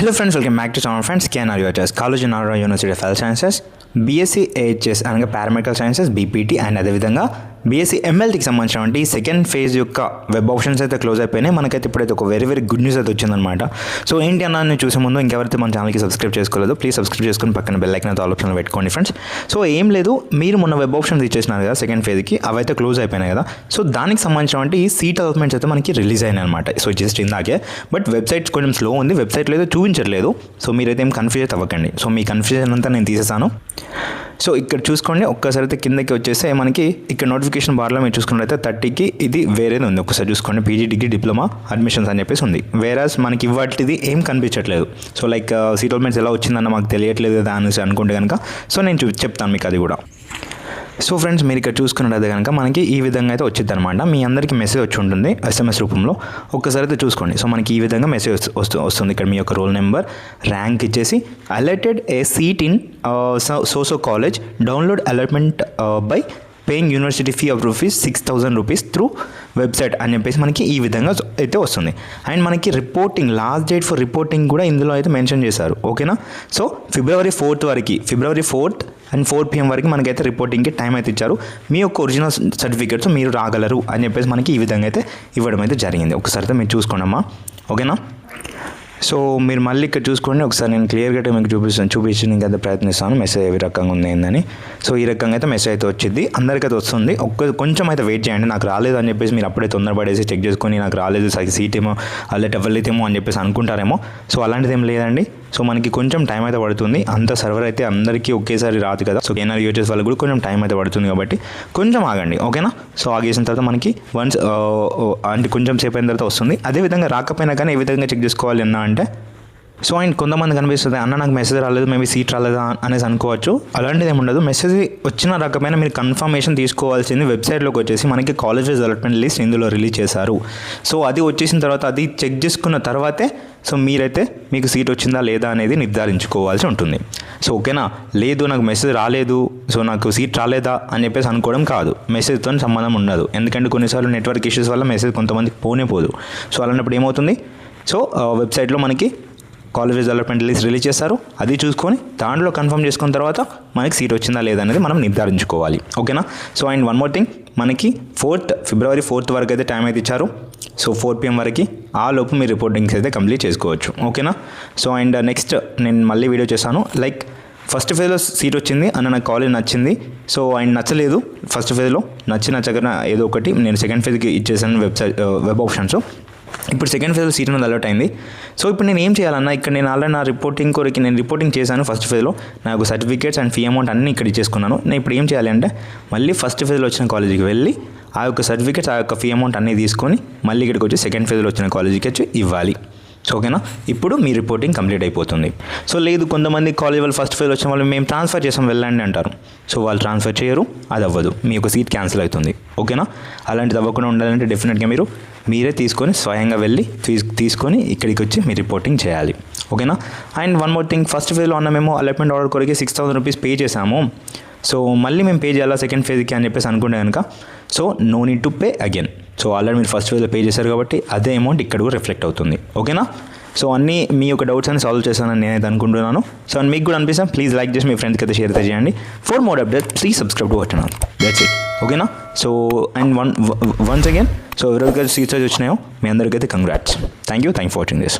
Hello friends welcome back to channel friends KNR UHS college Nara university of health sciences BSc AHS అనగా paramedical sciences BPT and అదేవిధంగా BSc ఎంఎల్టీకి సంబంధించినటువంటి second phase యొక్క web options అయితే close అయిపోయినాయి. మనకైతే ఇప్పుడైతే ఒక వెరీ వెరీ గుడ్ న్యూస్ అయితే వచ్చిందనమాట సో ఏంటి అన్న నేను చూసే ముందు ఇంకెవరైతే మన ఛానల్కి సబ్స్క్రైబ్ చేసుకోలేదు ప్లీజ్ సబ్స్క్రైబ్ చేసుకుని పక్కన బెల్ ఐకన్ అయితే ఆల్ ఆప్షన్లో పెట్టుకోండి ఫ్రెండ్స్ సో ఏం లేదు మీరు మొన్న వెబ్ ఆప్షన్స్ ఇచ్చేసినారు కదా సెకండ్ ఫేజ్కి అవైతే క్లోజ్ అయిపోయినాయి కదా. సో దానికి సంబంధించినటువంటి సీట్ అలాట్మెంట్స్ అయితే మనకి రిలీజ్ అయినాయి అనమాట సో జస్ట్ ఇందాకే. బట్ వెబ్సైట్ కొంచెం స్లో ఉంది. వెబ్సైట్లో అయితే చూపించట్లేదు. సో మీరైతే ఏం కన్ఫ్యూజ్ అయితే అవ్వకండి. సో మీ కన్ఫ్యూజన్ అంతా నేను తీసేసాను. సో ఇక్కడ చూసుకోండి ఒక్కసారి అయితే కిందకి వచ్చేస్తే మనకి ఇక్కడ నోటిఫికేషన్ బార్లో మీరు చూసుకున్నట్లయితే థర్టీకి ఇది వేరేది ఉంది. ఒకసారి చూసుకోండి పీజీ డిగ్రీ డిప్లొమా అడ్మిషన్స్ అని చెప్పేసి ఉంది. వేరాస్ మనకి ఇవాటిది ఏం కనిపించట్లేదు. సో లైక్ సీటోల్మెంట్స్ uh, ఎలా వచ్చిందన్న మాకు తెలియట్లేదు కదా అనేసి అనుకుంటే కనుక సో నేను చెప్తాను మీకు అది కూడా. సో ఫ్రెండ్స్ మీరు ఇక్కడ చూసుకున్నట్లయితే కనుక మనకి ఈ విధంగా అయితే వచ్చింది అనమాట మీ అందరికీ మెసేజ్ వచ్చి ఉంటుంది ఎస్ఎంఎస్ రూపంలో. ఒక్కసారి అయితే చూసుకోండి. సో మనకి ఈ విధంగా మెసేజ్ వస్తు వస్తుంది ఇక్కడ మీ యొక్క రోల్ నెంబర్ ర్యాంక్ ఇచ్చేసి allotted a seat in so so college download allotment by paying university fee of rupees six thousand rupees through website అని చెప్పేసి మనకి ఈ విధంగా అయితే వస్తుంది. అండ్ మనకి reporting last date for reporting కూడా ఇందులో అయితే మెన్షన్ చేశారు. ఓకేనా సో ఫిబ్రవరి ఫోర్త్ వరకు February fourth and four PM వరకు మనకైతే రిపోర్టింగ్కి టైం అయితే ఇచ్చారు. మీ యొక్క ఒరిజినల్ సర్టిఫికేట్స్ మీరు రాగలరు అని చెప్పేసి మనకి ఈ విధంగా అయితే ఇవ్వడం అయితే జరిగింది. ఒకసారి అయితే మీరు చూసుకోండమ్మా. ఓకేనా సో మీరు మళ్ళీ ఇక్కడ చూసుకోండి. ఒకసారి నేను క్లియర్గా మీకు చూపిస్తాను. చూపించడానికి అయితే ప్రయత్నిస్తాను. మెసేజ్ ఏ రకంగా ఉంది ఏందని. సో ఈ రకంగా అయితే మెసేజ్ అయితే వచ్చింది. అందరికైతే వస్తుంది. ఒక్క కొంచెం అయితే వెయిట్ చేయండి. నాకు రాలేదు అని చెప్పేసి మీరు అప్పుడే తొందరపడేసి చెక్ చేసుకొని నాకు రాలేదు సీట్ ఏమో అల్లెట్ అవ్వలేదేమో అని చెప్పేసి అనుకుంటారేమో. సో అలాంటిది ఏం లేదండి. సో మనకి కొంచెం టైం అయితే పడుతుంది. అంత సర్వర్ అయితే అందరికీ ఒకేసారి రాదు కదా. సో ఎన్ఆర్ యూజెస్ వాళ్ళకి కూడా కొంచెం టైం అయితే పడుతుంది కాబట్టి కొంచెం ఆగండి ఓకేనా సో ఆగేసిన తర్వాత మనకి వన్స్ అంటే కొంచెం సేపు అయిన తర్వాత వస్తుంది. అదేవిధంగా రాకపోయినా కానీ ఏ విధంగా చెక్ చేసుకోవాలి అన్న అంటే సో అండ్ కొంతమంది కనిపిస్తుంది అన్న నాకు మెసేజ్ రాలేదు మేబీ సీట్ రాలేదా? అనేసి అనుకోవచ్చు. అలాంటిది ఏమి ఉండదు మెసేజ్ వచ్చిన రకమైన మీరు కన్ఫర్మేషన్ తీసుకోవాల్సింది వెబ్సైట్లోకి వచ్చేసి మనకి కాలేజ్ డెవలప్మెంట్ లిస్ట్ ఇందులో రిలీజ్ చేశారు. సో అది వచ్చేసిన తర్వాత అది చెక్ చేసుకున్న తర్వాతే సో మీరైతే మీకు సీట్ వచ్చిందా లేదా అనేది నిర్ధారించుకోవాల్సి ఉంటుంది. సో ఓకేనా లేదు నాకు మెసేజ్ రాలేదు సో నాకు సీట్ రాలేదా అని చెప్పేసి అనుకోవడం కాదు. మెసేజ్తో సంబంధం ఉండదు. ఎందుకంటే కొన్నిసార్లు నెట్వర్క్ ఇష్యూస్ వల్ల మెసేజ్ కొంతమందికి పోనే పోదు. సో అలాంటప్పుడు ఏమవుతుంది? సో వెబ్సైట్లో మనకి కాలేజ్ డెవలప్మెంట్ లిస్ట్ రిలీజ్ చేస్తారు అది చూసుకొని దాంట్లో కన్ఫర్మ్ చేసుకున్న తర్వాత మనకి సీట్ వచ్చిందా లేదా అనేది మనం నిర్ధారించుకోవాలి. ఓకేనా? So and one more thing. మనకి ఫోర్త్ ఫిబ్రవరి ఫోర్త్ వరకు అయితే టైం అయితే ఇచ్చారు. సో ఫోర్ పిఎం వరకు ఆ లోపు మీ రిపోర్టింగ్స్ అయితే కంప్లీట్ చేసుకోవచ్చు. ఓకేనా? సో అండ్ నెక్స్ట్ నేను మళ్ళీ వీడియో చేశాను లైక్ ఫస్ట్ ఫేజ్లో సీట్ వచ్చింది. అన్న నాకు కాలేజ్ నచ్చింది. సో ఆయన నచ్చలేదు. ఫస్ట్ ఫేజ్లో నచ్చి నచ్చక ఏదో ఒకటి నేను సెకండ్ ఫేజ్కి ఇచ్చేసాను వెబ్సైట్ వెబ్ ఆప్షన్స్ ఇప్పుడు సెకండ్ ఫేజ్లో సీట్ అనేది అలర్ట్ అయింది. సో ఇప్పుడు నేను ఏం చేయాలన్నా ఇక్కడ నేను ఆల్రెడీ నా రిపోర్టింగ్ కొరికి నేను రిపోర్టింగ్ చేశాను ఫస్ట్ ఫేజ్లో నాకు సర్టిఫికేట్స్ అండ్ ఫీ అమౌంట్ అన్నీ ఇక్కడ ఇచ్చేసుకున్నాను. నేను ఇప్పుడు ఏం చేయాలి అంటే మళ్ళీ ఫస్ట్ ఫేజ్లో వచ్చిన కాలేజీకి వెళ్ళి ఆ యొక్క సర్టిఫికేట్స్ ఆ యొక్క ఫీ అమౌంట్ అన్నీ తీసుకొని మళ్ళీ ఇక్కడికి వచ్చి సెకండ్ ఫేజ్లో వచ్చిన కాలేజీకి వచ్చి ఇవ్వాలి. సో ఓకేనా ఇప్పుడు మీ రిపోర్టింగ్ కంప్లీట్ అయిపోతుంది. సో లేదు కొంతమంది కాలేజ్ వాళ్ళు ఫస్ట్ ఫేజ్ వచ్చిన వాళ్ళు మేము ట్రాన్స్ఫర్ చేసాం వెళ్ళండి అంటారు. సో వాళ్ళు ట్రాన్స్ఫర్ చేయరు అది అవ్వదు. మీ యొక్క సీట్ క్యాన్సిల్ అవుతుంది. ఓకేనా అలాంటిది అవ్వకుండా ఉండాలంటే డెఫినెట్గా మీరు మీరే తీసుకొని స్వయంగా వెళ్ళి తీసుకొని ఇక్కడికి వచ్చి మీరు రిపోర్టింగ్ చేయాలి. ఓకేనా? And one more thing. First ఫేజ్లో ఉన్న మేము అలాట్మెంట్ ఆర్డర్ కొరికి సిక్స్ థౌసండ్ రూపీస్ పే చేసాము సో మళ్ళీ మేము పే చేయాలా సెకండ్ ఫేజ్కి అని చెప్పేసి అనుకుంటే కనుక so no need to pay again so already మీరు ఫస్ట్ ఫేజ్లో పే చేశారు కాబట్టి అదే అమౌంట్ ఇక్కడ కూడా రిఫ్లెక్ట్ అవుతుంది. ఓకేనా? సో అన్నీ మీ యొక్క డౌట్స్ అని సాల్వ్ చేశానని నేనైతే అనుకుంటున్నాను. సో మీకు కూడా అనిపిస్తాను ప్లీజ్ లైక్ చేసి మీ ఫ్రెండ్స్కి అయితే షేర్ అయితే చేయండి. For more update please subscribe to watch that's it ఓకేనా? So and one once again so ఎవరికైతే సీట్స్ వచ్చినాయో మీ అందరికైతే congrats thank you thank for watching this